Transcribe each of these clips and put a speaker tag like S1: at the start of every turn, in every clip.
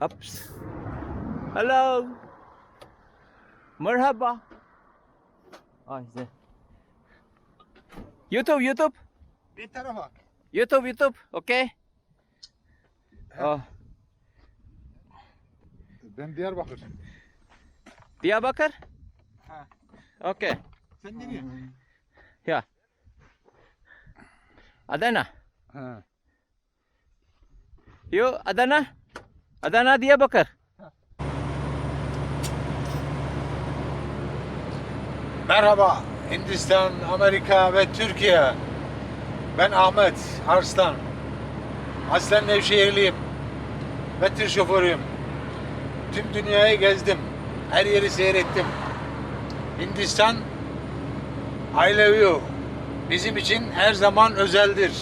S1: Ups. Hello. Merhaba. Ah işte. YouTube, YouTube.
S2: Bir tarafa.
S1: YouTube, YouTube. Okay. Oh,
S2: Ben Diyarbakır.
S1: Diyarbakır.
S2: Ha.
S1: Okay.
S2: Sen nereye?
S1: Ya. Adana.
S2: Ha.
S1: You Adana? Adana Diyarbakır.
S2: Merhaba Hindistan, Amerika ve Türkiye. Ben Ahmet Arslan. Aslen Nevşehirliyim. Ve tır şoförüyüm. Tüm dünyayı gezdim. Her yeri seyrettim. Hindistan I love you. Bizim için her zaman özeldir.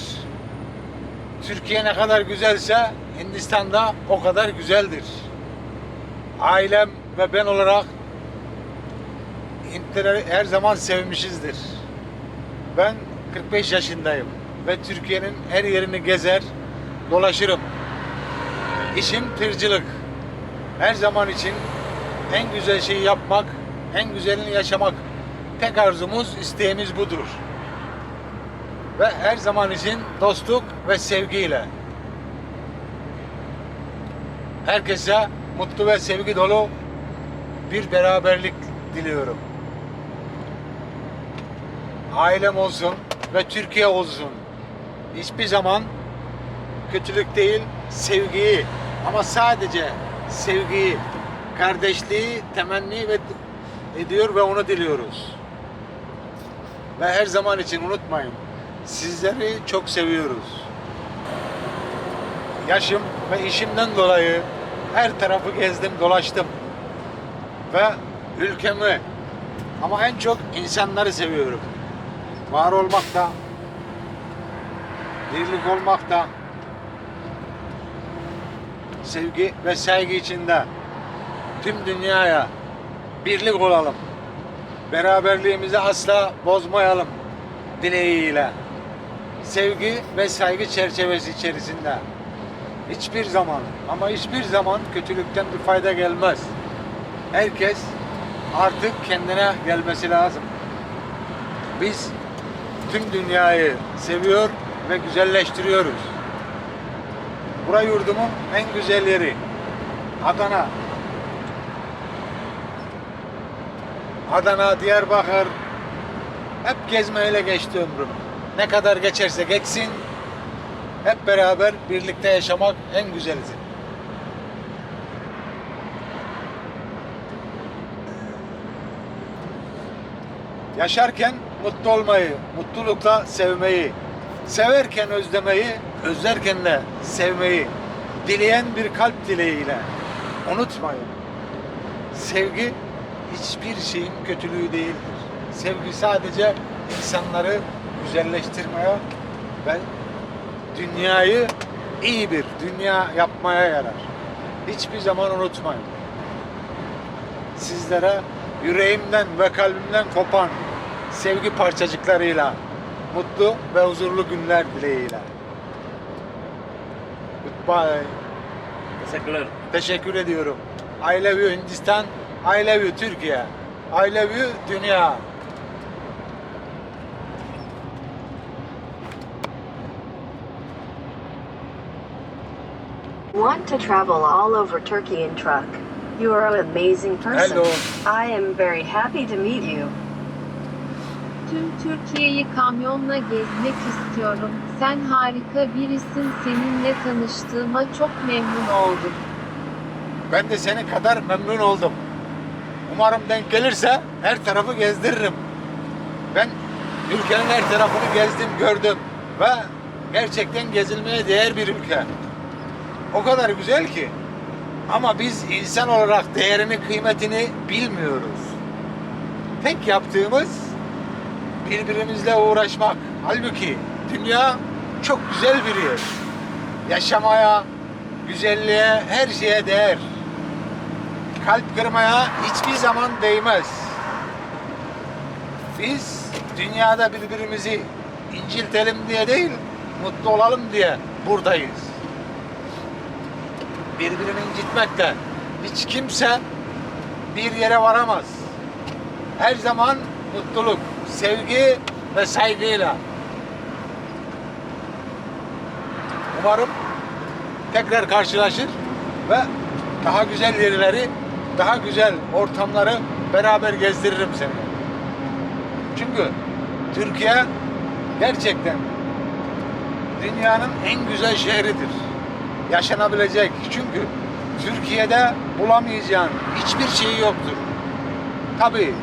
S2: Türkiye ne kadar güzelse Hindistan'da o kadar güzeldir. Ailem ve ben olarak Hintlileri her zaman sevmişizdir. Ben 45 yaşındayım ve Türkiye'nin her yerini gezer, dolaşırım. İşim tırcılık. Her zaman için en güzel şeyi yapmak, en güzelini yaşamak. Tek arzumuz, isteğimiz budur. Ve her zaman için dostluk ve sevgiyle. Herkese mutlu ve sevgi dolu bir beraberlik diliyorum ailem olsun ve Türkiye olsun. Hiçbir zaman kötülük değil, sevgiyi ama sadece sevgiyi, kardeşliği temenni ve ediyor ve onu diliyoruz. Ve her zaman için unutmayın. Sizleri çok seviyoruz. Yaşım ve işimden dolayı her tarafı gezdim, dolaştım. Ve ülkemi ama en çok insanları seviyorum var olmakta, birlik olmakta, sevgi ve saygı içinde tüm dünyaya birlik olalım. Beraberliğimizi asla bozmayalım dileğiyle. Sevgi ve saygı çerçevesi içerisinde hiçbir zaman ama hiçbir zaman kötülükten bir fayda gelmez. Herkes artık kendine gelmesi lazım. Biz tüm dünyayı seviyor ve güzelleştiriyoruz. Bura yurdumun en güzel yeri. Adana. Adana, Diyarbakır. Hep gezmeyle geçti ömrüm. Ne kadar geçerse geçsin. Hep beraber birlikte yaşamak en güzelidir. Yaşarken mutlu olmayı, mutlulukla sevmeyi, severken özlemeyi, özlerken de sevmeyi, dileyen bir kalp dileğiyle unutmayın. Sevgi hiçbir şeyin kötülüğü değildir. Sevgi sadece insanları güzelleştirmeye ve dünyayı iyi bir dünya yapmaya yarar. Hiçbir zaman unutmayın. Sizlere yüreğimden ve kalbimden kopan sevgi parçacıklarıyla mutlu ve huzurlu günler dileğiyle. Goodbye.
S1: Teşekkürler.
S2: Teşekkür ediyorum. I love you Hindistan. I love you Türkiye. I love you dünya.
S3: Want to travel all over Turkey in truck? You are an amazing person.
S2: Hello.
S3: I am very happy to meet you.
S4: Tüm Türkiye'yi kamyonla gezmek istiyorum. Sen harika birisin. Seninle tanıştığıma çok memnun oldum.
S2: Ben de senin kadar memnun oldum. Umarım denk gelirse her tarafı gezdiririm. Ben ülkenin her tarafını gezdim, gördüm ve gerçekten gezilmeye değer bir ülke. O kadar güzel ki. Ama biz insan olarak değerini, kıymetini bilmiyoruz. Tek yaptığımız birbirimizle uğraşmak. Halbuki dünya çok güzel bir yer. Yaşamaya, güzelliğe, her şeye değer. Kalp kırmaya hiçbir zaman değmez. Biz dünyada birbirimizi inciltelim diye değil, mutlu olalım diye buradayız. Birbirini incitmekle hiç kimse bir yere varamaz. Her zaman mutluluk, sevgi ve saygıyla. Umarım tekrar karşılaşır ve daha güzel yerleri, daha güzel ortamları beraber gezdiririm seni. Çünkü Türkiye gerçekten dünyanın en güzel şehridir. Yaşanabilecek. Çünkü Türkiye'de bulamayacağın hiçbir şey yoktur. Tabii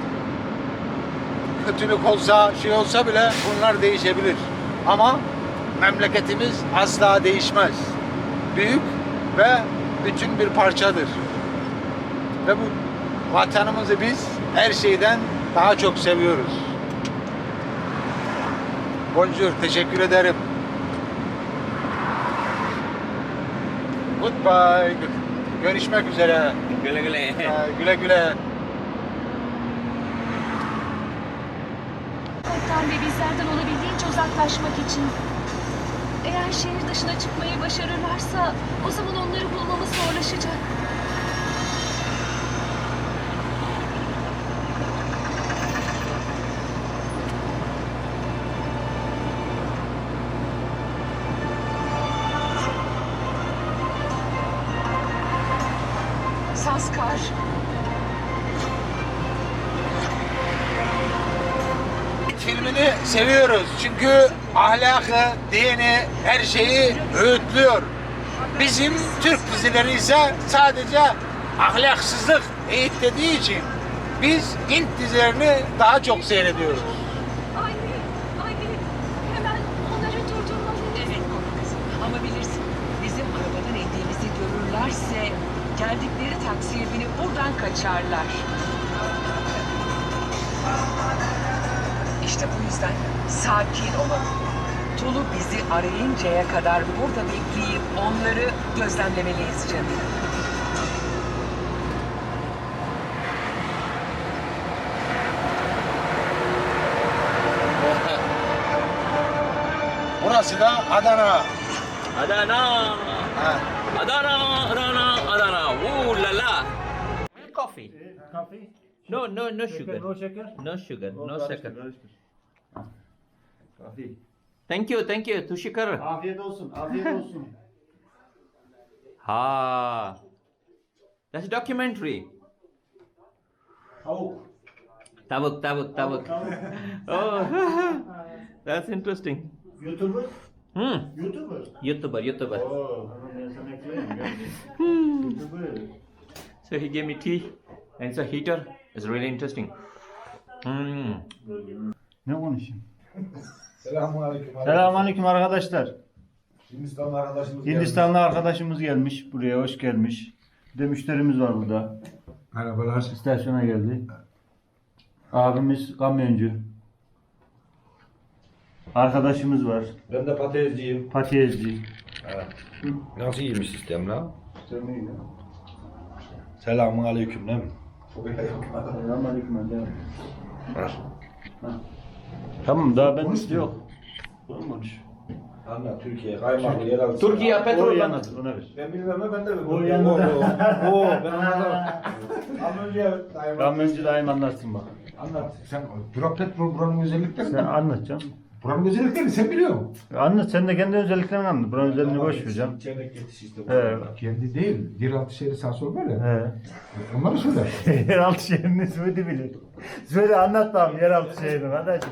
S2: kötülük olsa, şey olsa bile bunlar değişebilir. Ama memleketimiz asla değişmez. Büyük ve bütün bir parçadır. Ve bu vatanımızı biz her şeyden daha çok seviyoruz. Bonjour, teşekkür ederim. Goodbye. Görüşmek üzere.
S1: Güle güle.
S2: Ee, Güle güle.
S5: Korktan ve bizlerden olabildiğince uzaklaşmak için. Eğer şehir dışına çıkmayı başarırlarsa o zaman onları bulmamız zorlaşacak. Saskar.
S2: filmini seviyoruz. Çünkü ahlakı, dini, her şeyi öğütlüyor. Bizim Türk dizileri ise sadece ahlaksızlık eğitlediği için biz Hint dizilerini daha çok seyrediyoruz.
S5: Anne, anne. Hemen onları durdurmalıyız.
S6: Evet kızım. Ama bilirsin bizim arabadan indiğimizi görürlerse geldikleri taksiye binip buradan kaçarlar. İşte bu yüzden sakin olalım. Tulu bizi arayıncaya kadar burada bekleyip onları gözlemlemeliyiz canım.
S2: Burası da Adana.
S1: Adana.
S2: Ha.
S1: Adana, Adana, Adana. Ooh la la. Coffee.
S7: Coffee?
S1: No, no, no sugar.
S7: No şeker?
S1: No sugar, no sugar.
S7: karıştır. Kahve.
S1: Thank you, thank you. Tushikar.
S7: Afiyet olsun, afiyet olsun.
S1: Ha. That's documentary.
S7: Tavuk.
S1: Tavuk, tavuk, tavuk.
S7: Tavuk.
S1: Oh, that's interesting.
S7: YouTuber?
S1: Hmm.
S7: YouTuber?
S1: YouTuber, YouTuber.
S7: Oo, tamam ben sana ekleyeyim. YouTuber.
S1: So he gave me tea and it's a heater. It's really interesting. Hmm.
S7: Ne konuşayım?
S8: Selamünaleyküm.
S7: Selamünaleyküm arkadaşlar.
S8: Hindistanlı arkadaşımız
S7: Hindistanlı arkadaşımız gelmiş. Buraya hoş gelmiş. Bir de müşterimiz var burada.
S8: Merhabalar.
S7: İstasyona geldi. Abimiz kamyoncu. Arkadaşımız var.
S8: Ben de patatesciyim.
S7: Patiyezci.
S8: Nasıl iyiymiş sistem lan? Selamünaleyküm değil mi?
S7: Selamünaleyküm. Tamam daha ben yok. Konuş.
S8: Anla Türkiye kaymaklı yeraltı.
S1: Türkiye
S7: Orayı
S1: petrol
S7: anlat, ona ver.
S8: Ben bilmem ama ben de
S7: O yanında.
S8: Oo ben anladım. Ama önce
S7: daim anlatsın bak.
S8: Anlat. Sen Burak Petrol buranın özellikleri
S7: Sen
S8: mi? Buranın özelliklerini sen biliyor musun?
S7: Anlat sen de kendi özelliklerini anlat. Buranın özelliğini boş ver canım.
S8: Yetiş işte.
S7: He.
S8: Kendi değil. Yeraltı şehri sağ sol var ya.
S7: He.
S8: Onları söyle.
S7: yeraltı şehrinin ismini bilir. Söyle anlat tamam yeraltı şehrini kardeşim.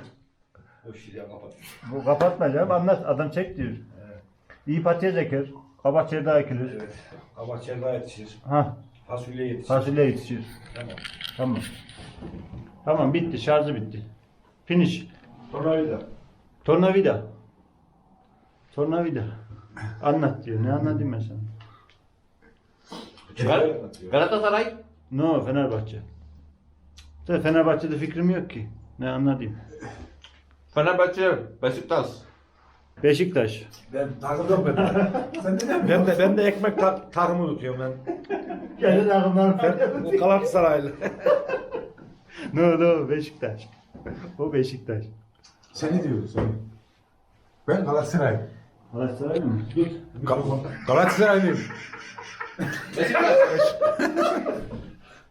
S8: O şişeyi kapat.
S7: Bu kapatma canım anlat. Adam çek diyor. İyi patates eker. Kabak çerdağı ekilir.
S8: Evet. Kabak çerdağı yetişir.
S7: Ha,
S8: Fasulye yetişir.
S7: fasulye yetişir.
S8: Tamam.
S7: Tamam. Tamam bitti. Şarjı bitti. Finish.
S8: Tornavida.
S7: Tornavida. Tornavida. Anlat diyor. Ne anlatayım ben sana?
S8: Anlatıyor.
S1: Galatasaray.
S7: No Fenerbahçe. De Fenerbahçe'de fikrim yok ki. Ne anlatayım?
S1: Fenerbahçe, Beşiktaş.
S7: Beşiktaş.
S8: Ben takıldım ben. Sen de ben de ben de ekmek tar tarımı tutuyorum ben.
S7: Gelin aklımdan
S8: Bu Galatasaraylı.
S7: No no Beşiktaş. O Beşiktaş.
S8: Seni diyor seni. Ben Galatasaray.
S7: Galatasaray mı? Dur.
S8: Gal Galatasaraylıyım.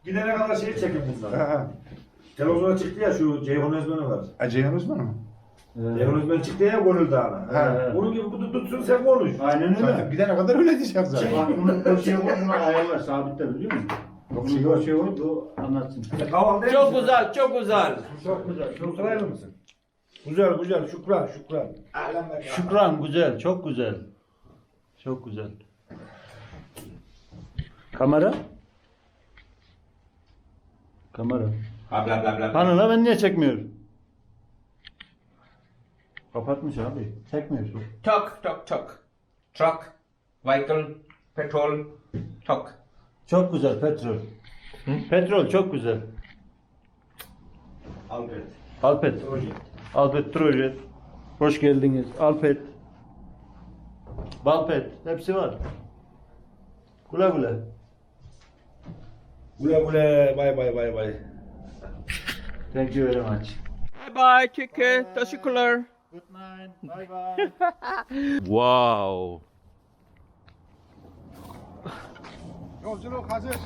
S8: Gidene kadar şey çekin bunlar.
S2: Ha.
S8: Televizyona çıktı ya şu Ceyhun Özmen'i var.
S2: ha. Ceyhan Osman mı?
S8: Ceyhun Özmen çıktı ya Gönül Dağı'na.
S2: Ha.
S8: Onun gibi bu tutsun sen konuş.
S7: Aynen
S2: Zaten
S7: öyle.
S2: gidene kadar öyle diyeceğim zaten.
S7: Aklımda bir şey var, buna ayarlar, sabitle biliyor musun? Yok şey var, şey var, bu anlatsın.
S8: Değil
S1: Çok güzel, çok güzel.
S8: Çok güzel. Çok sıraylı mısın? Güzel güzel. Şükran şükran.
S7: Şükran, güzel, çok güzel. Çok güzel. Kamera? Kamera.
S1: Bla bla bla
S7: la ben niye çekmiyorum? Kapatmış abi. Çekmiyorsun.
S1: Truck, truck, truck. Truck, vehicle, petrol, truck.
S7: Çok güzel petrol. Petrol çok güzel.
S1: Albert.
S7: Alpet. Alpet Trojet. Hoş geldiniz. Alpet. Balpet. Hepsi var. Güle güle.
S8: Güle güle. Bay bay bay bay.
S7: Thank you very much.
S1: Bye bye, Kike. Teşekkürler.
S7: Good night. Bye bye.
S1: Wow.
S2: Yolculuk hazır.